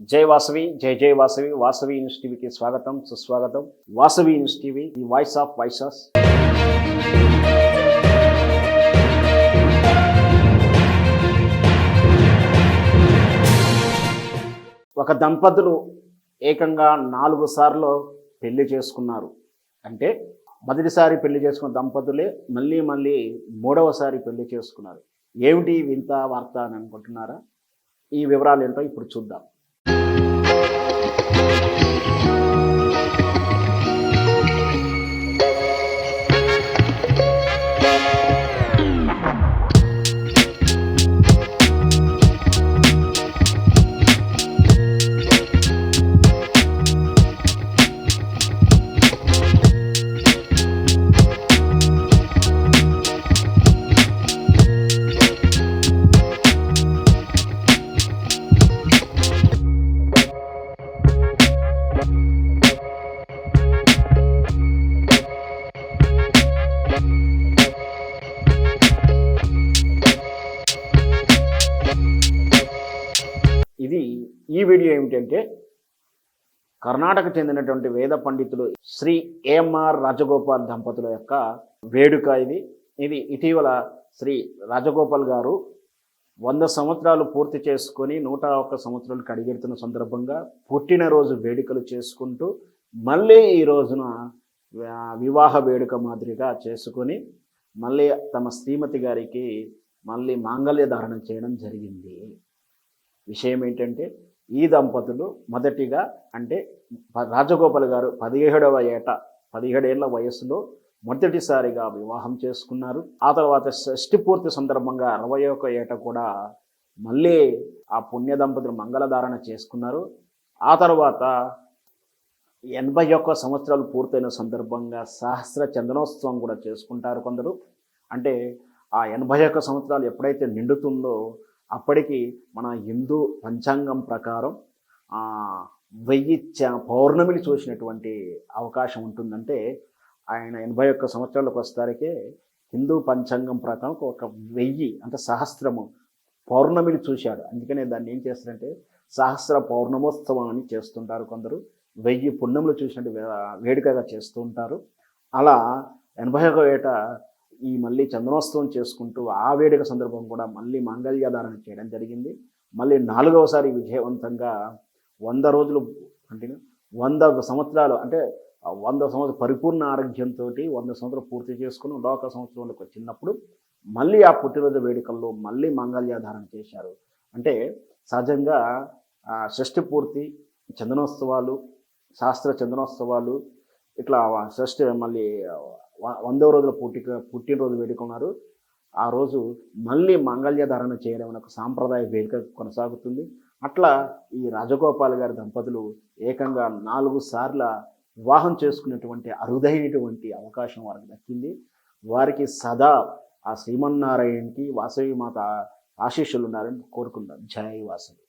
జై వాసవి జై జై వాసవి వాసవి న్యూస్ టీవీకి స్వాగతం సుస్వాగతం. Vasavi news TV the voice of voices ఒక దంపతులు ఏకంగా నాలుగు సార్లు పెళ్ళి చేసుకున్నారు. అంటే మొదటిసారి పెళ్ళి చేసుకున్న దంపతులే మళ్ళీ మళ్ళీ మూడవసారి పెళ్ళి చేసుకున్నారు. ఏమిటి వింత వార్త అని అనుకుంటున్నారా? ఈ వివరాలు ఏంటో ఇప్పుడు చూద్దాం. ఇది ఈ వీడియో ఏమిటంటే కర్ణాటక చెందినటువంటి వేద పండితులు శ్రీ ఏఎంఆర్ రాజగోపాల్ దంపతుల యొక్క వేడుక ఇది. ఇది ఇటీవల శ్రీ రాజగోపాల్ గారు వంద సంవత్సరాలు పూర్తి చేసుకొని నూట ఒక్క సంవత్సరాలు కడిగెడుతున్న సందర్భంగా పుట్టినరోజు వేడుకలు చేసుకుంటూ మళ్ళీ ఈ రోజున వివాహ వేడుక మాదిరిగా చేసుకొని మళ్ళీ తమ శ్రీమతి గారికి మళ్ళీ మాంగళ్య ధారణ చేయడం జరిగింది. విషయం ఏంటంటే ఈ దంపతులు మొదటిగా అంటే రాజగోపాల్ గారు పదిహేడవ ఏట పదిహేడేళ్ళ వయసులో మొదటిసారిగా వివాహం చేసుకున్నారు. ఆ తర్వాత షష్టి పూర్తి సందర్భంగా అరవై ఒక ఏట కూడా మళ్ళీ ఆ పుణ్య దంపతులు మంగళధారణ చేసుకున్నారు. ఆ తర్వాత ఎనభై ఒక్క సంవత్సరాలు పూర్తయిన సందర్భంగా సహస్ర చందనోత్సవం కూడా చేసుకుంటారు కొందరు. అంటే ఆ ఎనభై ఒక్క సంవత్సరాలు ఎప్పుడైతే నిండుతుందో అప్పటికి మన హిందూ పంచాంగం ప్రకారం వెయ్యి చ- పౌర్ణమిని చూసినటువంటి అవకాశం ఉంటుందంటే ఆయన ఎనభై ఒక్క సంవత్సరాలకు వస్తారికే హిందూ పంచాంగం ప్రకారం ఒక వెయ్యి అంటే సహస్రము పౌర్ణమిని చూశాడు. అందుకనే దాన్ని ఏం చేస్తారంటే సహస్ర పౌర్ణమోత్సవం అని చేస్తుంటారు కొందరు. వెయ్యి పుణ్యములు చూసినట్టు వే- వేడుకగా చేస్తూ ఉంటారు. అలా ఎనభై ఒక ఏట ఈ మళ్ళీ చంద్రోత్సవం చేసుకుంటూ ఆ వేడుక సందర్భం కూడా మళ్ళీ మాంగళ్యధారణ చేయడం జరిగింది. మళ్ళీ నాలుగవసారి విజయవంతంగా వంద రోజులు అంటే వంద సంవత్సరాలు అంటే వంద సంవత్సరం పరిపూర్ణ ఆరోగ్యంతో వంద సంవత్సరాలు పూర్తి చేసుకుని లోక సంవత్సరంలోకి వచ్చినప్పుడు మళ్ళీ ఆ పుట్టినరోజు వేడుకల్లో మళ్ళీ మాంగళ్యధారణ చేశారు. అంటే సహజంగా షష్టి షష్ఠి పూర్తి చందనోత్సవాలు శాస్త్ర చందనోత్సవాలు ఇట్లా షష్ఠి మళ్ళీ వందో రోజుల పుట్టి పుట్టినరోజు వేడుకున్నారు. ఆ రోజు మళ్ళీ మంగళ్య ధారణ చేయడం అనే ఒక సాంప్రదాయ వేడుక కొనసాగుతుంది. అట్లా ఈ రాజగోపాల్ గారి దంపతులు ఏకంగా నాలుగు సార్ల వివాహం చేసుకునేటువంటి అరుదైనటువంటి అవకాశం వారికి దక్కింది. వారికి సదా ఆ శ్రీమన్నారాయణకి వాసవి మాత ఆశీస్సులు ఉన్నారని కోరుకుంటారు జయ వాసవి.